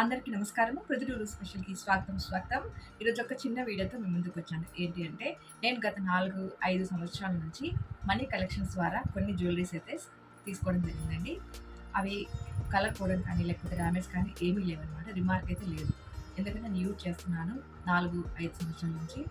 అందరికీ నమస్కారం ప్రతిరోజు స్పెషల్కి స్వాగతం స్వాగతం. ఈరోజు ఒక చిన్న వీడియోతో మీ ముందుకు వచ్చాను. ఏంటి అంటే నేను గత నాలుగు ఐదు సంవత్సరాల నుంచి మనీ కలెక్షన్స్ ద్వారా కొన్ని జ్యువెలరీస్ అయితే తీసుకోవడం జరిగిందండి. అవి కలర్ పోవడం కానీ లేకపోతే డ్యామేజ్ కానీ ఏమీ లేవన్నమాట. రిమార్క్ అయితే లేదు. ఎందుకంటే నేను యూజ్ చేస్తున్నాను నాలుగు ఐదు సంవత్సరాల నుంచి.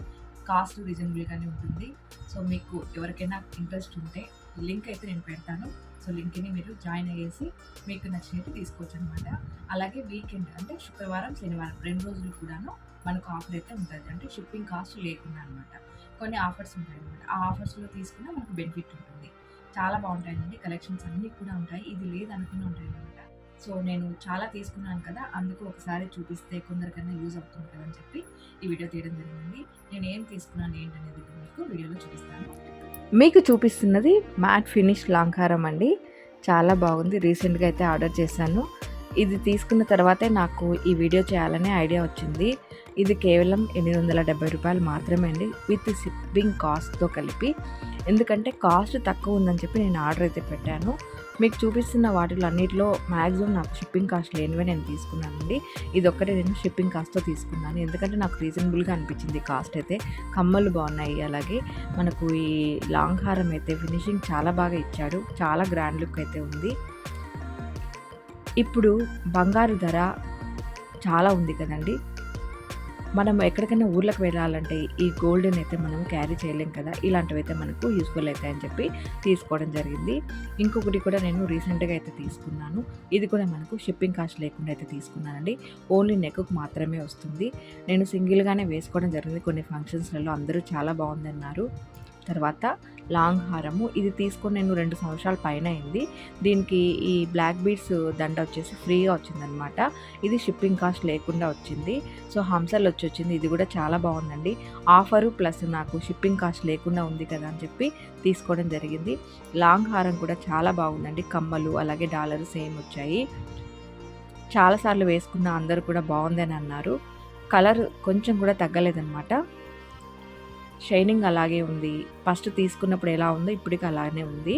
కాస్ట్ రీజనబుల్గానే ఉంటుంది. సో మీకు ఎవరికైనా ఇంట్రెస్ట్ ఉంటే లింక్ అయితే నేను పెడతాను. సో లింక్ని మీరు జాయిన్ అయ్యేసి మీకు నచ్చినట్టు తీసుకోవచ్చు అనమాట అలాగే వీకెండ్ అంటే శుక్రవారం శనివారం రెండు రోజులు కూడాను మనకు ఆఫర్ అయితే ఉంటుంది. అంటే షిప్పింగ్ కాస్ట్ లేకుండా అనమాట. కొన్ని ఆఫర్స్ ఉంటాయి అనమాట ఆ ఆఫర్స్లో తీసుకున్నా మనకు బెనిఫిట్ ఉంటుంది. చాలా బాగుంటాయండి. కలెక్షన్స్ అన్నీ కూడా ఉంటాయి. ఇది లేదనుకుని ఉంటాయి అనమాట సో నేను చాలా తీసుకున్నాను కదా అందుకు ఒకసారి చూపిస్తే కొందరికన్నా యూజ్ అవుతుంది కదా అని చెప్పి ఈ వీడియో తీయడం జరిగింది. నేను ఏం తీసుకున్నాను ఏంటనేది మీకు వీడియోలో చూపిస్తాను. మీకు చూపిస్తున్నది మ్యాట్ ఫినిష్ లాంకారం అండి. చాలా బాగుంది. రీసెంట్గా అయితే ఆర్డర్ చేశాను. ఇది తీసుకున్న తర్వాతే నాకు ఈ వీడియో చేయాలనే ఐడియా వచ్చింది. ఇది కేవలం ఎనిమిది వందల డెబ్బై రూపాయలు మాత్రమే అండి. విత్ షిప్పింగ్ కాస్ట్తో కలిపి. ఎందుకంటే కాస్ట్ తక్కువ ఉందని చెప్పి నేను ఆర్డర్ అయితే పెట్టాను. మీకు చూపిస్తున్న వాటిలో అన్నిటిలో మ్యాక్సిమం నాకు షిప్పింగ్ కాస్ట్ లేనివే నేను తీసుకున్నానండి. ఇది ఒక్కటే నేను షిప్పింగ్ కాస్ట్తో తీసుకున్నాను. ఎందుకంటే నాకు రీజనబుల్గా అనిపించింది కాస్ట్ అయితే. కమ్మలు బాగున్నాయి అలాగే మనకు ఈ లాంగ్ హారం అయితే ఫినిషింగ్ చాలా బాగా ఇచ్చాడు. చాలా గ్రాండ్ లుక్ అయితే ఉంది. ఇప్పుడు బంగారు ధర చాలా ఉంది కదండి. మనం ఎక్కడికైనా ఊర్లకు వెళ్ళాలంటే ఈ గోల్డెన్ అయితే మనం క్యారీ చేయలేం కదా. ఇలాంటివి అయితే మనకు యూస్ఫుల్ అవుతాయని చెప్పి తీసుకోవడం జరిగింది. ఇంకొకటి కూడా నేను రీసెంట్గా అయితే తీసుకున్నాను. ఇది కూడా మనకు షిప్పింగ్ కాస్ట్ లేకుండా అయితే తీసుకున్నానండి. ఓన్లీ నెక్కు మాత్రమే వస్తుంది. నేను సింగిల్గానే వేసుకోవడం జరిగింది. కొన్ని ఫంక్షన్స్లలో అందరూ చాలా బాగుందన్నారు. తర్వాత లాంగ్ హారము. ఇది తీసుకొని నేను రెండు సంవత్సరాల పైన అయింది. దీనికి ఈ బ్లాక్ బీడ్స్ దండ వచ్చేసి ఫ్రీగా వచ్చిందనమాట ఇది షిప్పింగ్ కాస్ట్ లేకుండా వచ్చింది. సో హంసల్ వచ్చి వచ్చింది. ఇది కూడా చాలా బాగుందండి. ఆఫరు ప్లస్ నాకు షిప్పింగ్ కాస్ట్ లేకుండా ఉంది కదా అని చెప్పి తీసుకోవడం జరిగింది. లాంగ్ హారం కూడా చాలా బాగుందండి. కమ్మలు అలాగే డాలర్ సేమ్ వచ్చాయి. చాలాసార్లు వేసుకున్న అందరూ కూడా బాగుందని అన్నారు. కలర్ కొంచెం కూడా తగ్గలేదన్నమాట. షైనింగ్ అలాగే ఉంది. ఫస్ట్ తీసుకున్నప్పుడు ఎలా ఉందో ఇప్పటికి అలానే ఉంది.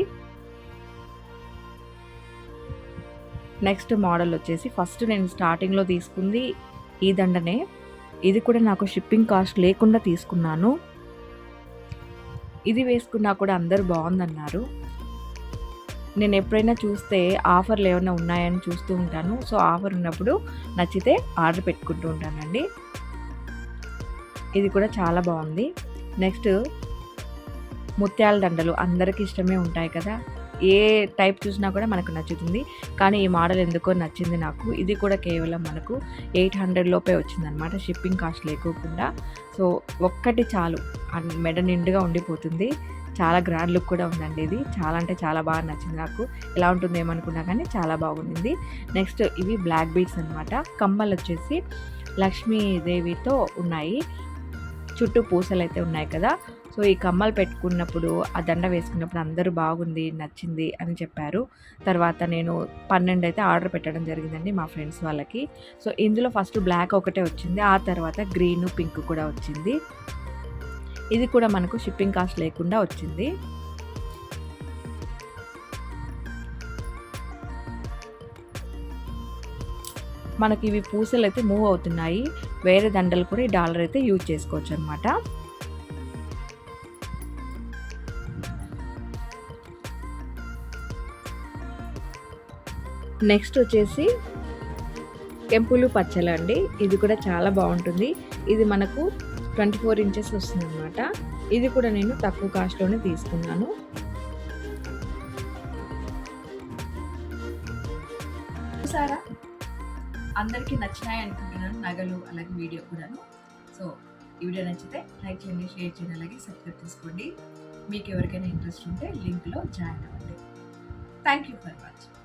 నెక్స్ట్ మోడల్ వచ్చేసి ఫస్ట్ నేను స్టార్టింగ్లో తీసుకుంది ఈ దండనే. ఇది కూడా నాకు షిప్పింగ్ కాస్ట్ లేకుండా తీసుకున్నాను. ఇది వేసుకున్నా కూడా అందరూ బాగుందన్నారు. నేను ఎప్పుడైనా చూస్తే ఆఫర్లు ఏమైనా ఉన్నాయని చూస్తూ ఉంటాను. సో ఆఫర్ ఉన్నప్పుడు నచ్చితే ఆర్డర్ పెట్టుకుంటూ ఉంటానండి. ఇది కూడా చాలా బాగుంది. నెక్స్ట్ ముత్యాల దండలు అందరికీ ఇష్టమే ఉంటాయి కదా. ఏ టైప్ చూసినా కూడా మనకు నచ్చుతుంది. కానీ ఈ మోడల్ ఎందుకో నచ్చింది నాకు. ఇది కూడా కేవలం మనకు ఎయిట్ హండ్రెడ్ లోపే వచ్చిందనమాట షిప్పింగ్ కాస్ట్ లేకోకుండా. సో ఒక్కటి చాలు. మెడ నిండుగా ఉండిపోతుంది. చాలా గ్రాండ్ లుక్ కూడా ఉందండి ఇది. చాలా అంటే చాలా బాగా నచ్చింది నాకు. ఎలా ఉంటుంది ఏమనుకున్నా కానీ చాలా బాగుంది. నెక్స్ట్ ఇవి బ్లాక్ బీట్స్ అనమాట కమ్మలు వచ్చేసి లక్ష్మీదేవితో ఉన్నాయి. చుట్టూ పూసలు అయితే ఉన్నాయి కదా. సో ఈ కమ్మలు పెట్టుకున్నప్పుడు ఆ దండ వేసుకున్నప్పుడు అందరూ బాగుంది నచ్చింది అని చెప్పారు. తర్వాత నేను పన్నెండు అయితే ఆర్డర్ పెట్టడం జరిగిందండి మా ఫ్రెండ్స్ వాళ్ళకి. సో ఇందులో ఫస్ట్ బ్లాక్ ఒకటే వచ్చింది ఆ తర్వాత గ్రీను పింక్ కూడా వచ్చింది. ఇది కూడా మనకు షిప్పింగ్ కాస్ట్ లేకుండా వచ్చింది. మనకి ఇవి పూసలు అయితే మూవ్ అవుతున్నాయి. వేరే దండలు కూడా ఈ డాలర్ అయితే యూజ్ చేసుకోవచ్చు అనమాట నెక్స్ట్ వచ్చేసి కెంపులు పచ్చలు అండి. ఇది కూడా చాలా బాగుంటుంది. ఇది మనకు ట్వంటీ ఫోర్ ఇంచెస్ వస్తుంది అనమాట ఇది కూడా నేను తక్కువ కాస్ట్లోనే తీసుకున్నాను. చూసారా? అందరికీ నచ్చినాయి అనుకుంటున్నాను నగలు అలాగే వీడియో కూడాను. సో ఈ వీడియో నచ్చితే లైక్ చేయండి షేర్ చేయండి అలాగే సబ్స్క్రైబ్ చేసుకోండి. మీకు ఎవరికైనా ఇంట్రెస్ట్ ఉంటే లింక్లో జాయిన్ అవ్వండి. Thank you for watching